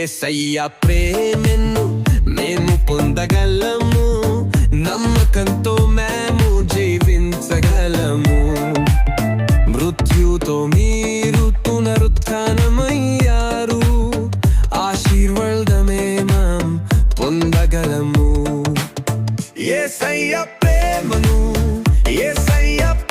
ఏసయ్య ప్రేమెన్ను మేము పొందగలము నమ్మకంతో మేము జీవించగలము. మృత్యుతో మీరు పునరుత్నమయ్యారు ఆశీర్వాదమే మాం పొందగలము. ఏసయ్య ప్రేమను ఏసయ్య ప్రేమను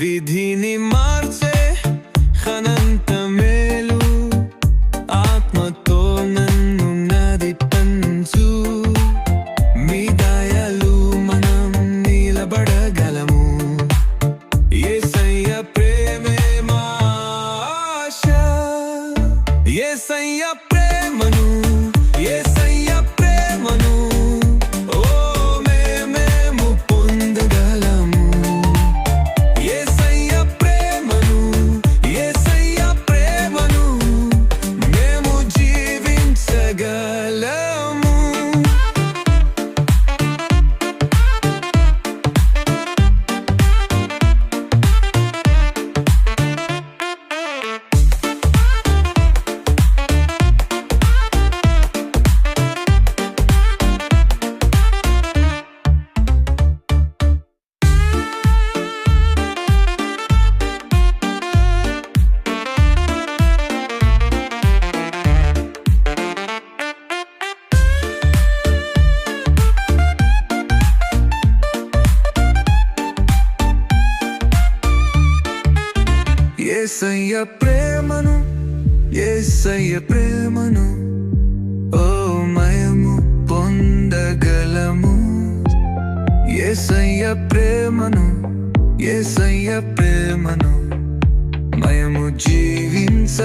Від гіні марце, ханан ఏసయ్య ప్రేమను ఏసయ్య ప్రేమను ఓ మయము పొందగలము. ఏసయ్య ప్రేమను ఏసయ్య ప్రేమను మయము జీవించ